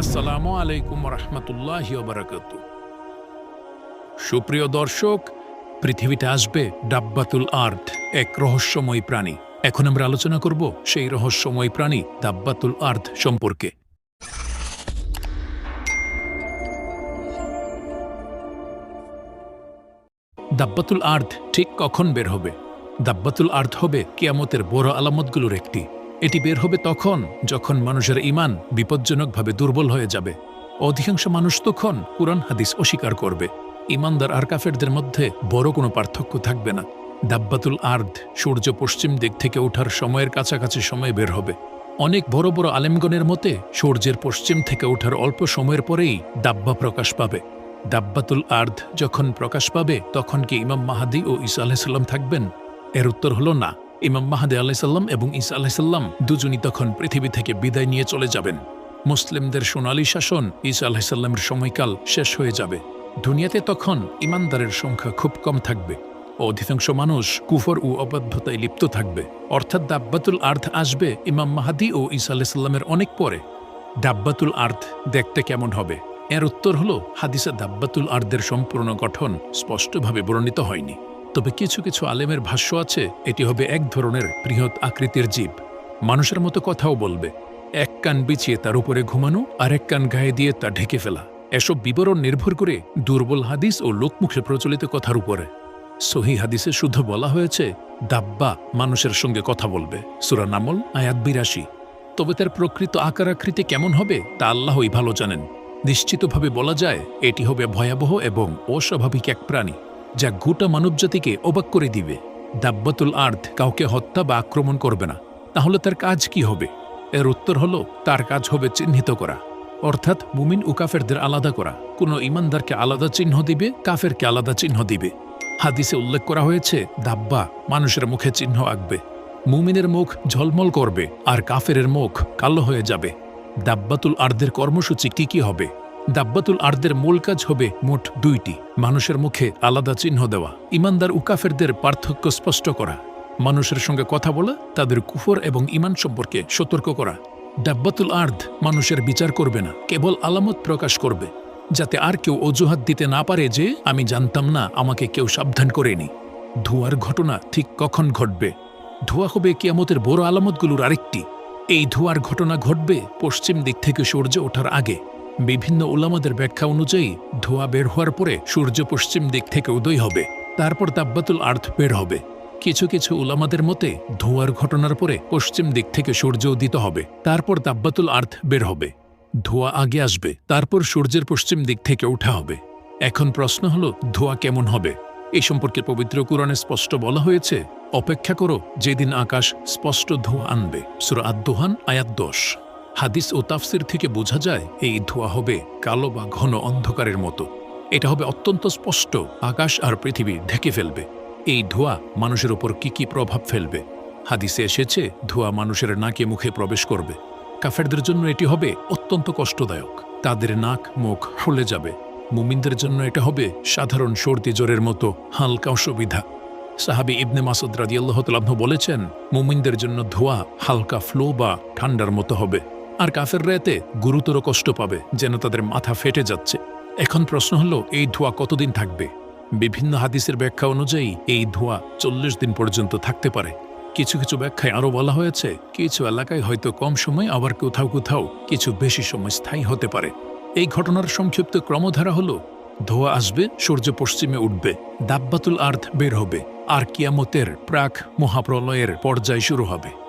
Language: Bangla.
আসসালামু আলাইকুম রহমতুল্লাহ বারাকাত সুপ্রিয় দর্শক, পৃথিবীতে আসবে ডাব্বাতুল আর্থ এক রহস্যময় প্রাণী। এখন আমরা আলোচনা করব সেই রহস্যময় প্রাণী দাব্বাতুল আর্থ সম্পর্কে। দাব্বাতুল আর্থ ঠিক কখন বের হবে? দাব্বাতুল আর্থ হবে কিয়ামতের বড় আলামতগুলোর একটি। এটি বের হবে তখন যখন মানুষের ইমান বিপজ্জনকভাবে দুর্বল হয়ে যাবে। অধিকাংশ মানুষ তখন কুরআন, হাদিস অস্বীকার করবে। ইমানদার আর কাফেরদের মধ্যে বড় কোনো পার্থক্য থাকবে না। দাব্বাতুল আর্ধ সূর্য পশ্চিম দিক থেকে ওঠার সময়ের কাছাকাছি সময় বের হবে। অনেক বড় বড় আলেমগণের মতে, সূর্যের পশ্চিম থেকে ওঠার অল্প সময়ের পরেই দাব্বা প্রকাশ পাবে। দাব্বাতুল আর্ধ যখন প্রকাশ পাবে, তখন কি ইমাম মাহাদি ও ঈসা আলাহিসাল্লাম থাকবেন? এর উত্তর হল না। ইমাম মাহাদি আলাহিসাল্লাম এবং ঈসা আলাহিসাল্লাম দুজনই তখন পৃথিবী থেকে বিদায় নিয়ে চলে যাবেন। মুসলিমদের সোনালী শাসন ঈসা আলাহিসাল্লামের সময়কাল শেষ হয়ে যাবে। দুনিয়াতে তখন ইমানদারের সংখ্যা খুব কম থাকবে। অধিকাংশ মানুষ কুফর ও অবাধ্যতায় লিপ্ত থাকবে। অর্থাৎ দাব্বাতুল আর্থ আসবে ইমাম মাহাদি ও ঈসা আলাহিসাল্লামের অনেক পরে। দাব্বাতুল আর্থ দেখতে কেমন হবে? এর উত্তর হল, হাদিসা দাব্বাতুল আর্দের সম্পূর্ণ গঠন স্পষ্টভাবে বর্ণিত হয়নি। তবে কিছু কিছু আলেমের ভাষ্য আছে, এটি হবে এক ধরনের বৃহৎ আকৃতির জীব। মানুষের মতো কথাও বলবে, এক কান বিছিয়ে তার উপরে ঘুমানো আর এক কান গায়ে দিয়ে তা ঢেকে ফেলা। এসব বিবরণ নির্ভর করে দুর্বল হাদিস ও লোকমুখে প্রচলিত কথার উপরে। সহি হাদিসে শুদ্ধ বলা হয়েছে, দাব্বা মানুষের সঙ্গে কথা বলবে। সুরা নামল, আয়াত বিরাশি। তবে তার প্রকৃত আকার আকৃতি কেমন হবে, তা আল্লাহই ভালো জানেন। নিশ্চিতভাবে বলা যায়, এটি হবে ভয়াবহ এবং অস্বাভাবিক এক প্রাণী। যা গোটা মানবজাতিকে অবাক করে দিবে। দাব্বাতুল আর্থ কাউকে হত্যা বা আক্রমণ করবে না। তাহলে তার কাজ কি হবে? এর উত্তর হল, তার কাজ হবে চিহ্নিত করা। অর্থাৎ মুমিন ও কাফেরদের আলাদা করা। কোনো ইমানদারকে আলাদা চিহ্ন দিবে, কাফেরকে আলাদা চিহ্ন দিবে। হাদিসে উল্লেখ করা হয়েছে, দাব্বা মানুষের মুখে চিহ্ন আঁকবে। মুমিনের মুখ ঝলমল করবে, আর কাফেরের মুখ কালো হয়ে যাবে। দাব্বাতুল আর্দের কর্মসূচি কি কি হবে? দাব্বাতুল আর্দের মূল কাজ হবে মোট দুইটি, মানুষের মুখে আলাদা চিহ্ন দেওয়া, ইমানদার উকাফেরদের পার্থক্য স্পষ্ট করা, মানুষের সঙ্গে কথা বলা, তাদের কুফর এবং ইমান সম্পর্কে সতর্ক করা। দাব্বাতুল আর্দ মানুষের বিচার করবে না, কেবল আলামত প্রকাশ করবে, যাতে আর কেউ অজুহাত দিতে না পারে যে, আমি জানতাম না, আমাকে কেউ সাবধান করেনি। ধোঁয়ার ঘটনা ঠিক কখন ঘটবে? ধোঁয়া হবে কিয়ামতের বড় আলামতগুলোর আরেকটি। এই ধোঁয়ার ঘটনা ঘটবে পশ্চিম দিক থেকে সূর্য ওঠার আগে। বিভিন্ন ওলামাদের ব্যাখ্যা অনুযায়ী, ধোঁয়া বের হওয়ার পরে সূর্য পশ্চিম দিক থেকে উদয় হবে, তারপর দাব্বাতুল আর্থ বের হবে। কিছু কিছু উলামাদের মতে, ধোঁয়ার ঘটনার পরে পশ্চিম দিক থেকে সূর্য উদিত হবে, তারপর দাব্বাতুল আর্থ বের হবে। ধোঁয়া আগে আসবে, তারপর সূর্যের পশ্চিম দিক থেকে উঠা হবে। এখন প্রশ্ন হলো, ধোঁয়া কেমন হবে? এই সম্পর্কে পবিত্র কোরআনে স্পষ্ট বলা হয়েছে, অপেক্ষা করো, যেদিন আকাশ স্পষ্ট ধোঁয়া আনবে। সুরা আদোহান আয়াত দশ। হাদিস ও তাফসির থেকে বোঝা যায়, এই ধোঁয়া হবে কালো বা ঘন অন্ধকারের মতো। এটা হবে অত্যন্ত স্পষ্ট, আকাশ আর পৃথিবী ঢেকে ফেলবে। এই ধোঁয়া মানুষের ওপর কি কি প্রভাব ফেলবে? হাদিসে এসেছে, ধোঁয়া মানুষের নাকে মুখে প্রবেশ করবে। কাফেরদের জন্য এটি হবে অত্যন্ত কষ্টদায়ক। তাদের নাক, মুখ ফুলে যাবে। মুমিনদের জন্য এটা হবে সাধারণ সর্দি জ্বরের মতো হালকা অসুবিধা। সাহাবি ইবনে মাসুদ রাদিয়াল্লাহ তালাহ বলেছেন, মুমিনদের জন্য ধোঁয়া হালকা ফ্লো বা ঠান্ডার মতো হবে। আর কাফের রাতে গুরুতর কষ্ট পাবে যেন তাদের মাথা ফেটে যাচ্ছে। এখন প্রশ্ন হলো, এই ধোঁয়া কতদিন থাকবে? বিভিন্ন হাদিসের ব্যাখ্যা অনুযায়ী এই ধোঁয়া চল্লিশ দিন পর্যন্ত থাকতে পারে। কিছু কিছু ব্যাখ্যায় আরও বলা হয়েছে, কিছু এলাকায় হয়তো কম সময় আবার কোথাও কোথাও কিছু বেশি সময় স্থায়ী হতে পারে। এই ঘটনার সংক্ষিপ্ত ক্রমধারা হল, ধোঁয়া আসবে, সূর্য পশ্চিমে উঠবে, দাব্বাতুল আর্থ বের হবে, আর কিয়ামতের প্রাক মহাপ্রলয়ের পর্যায় শুরু হবে।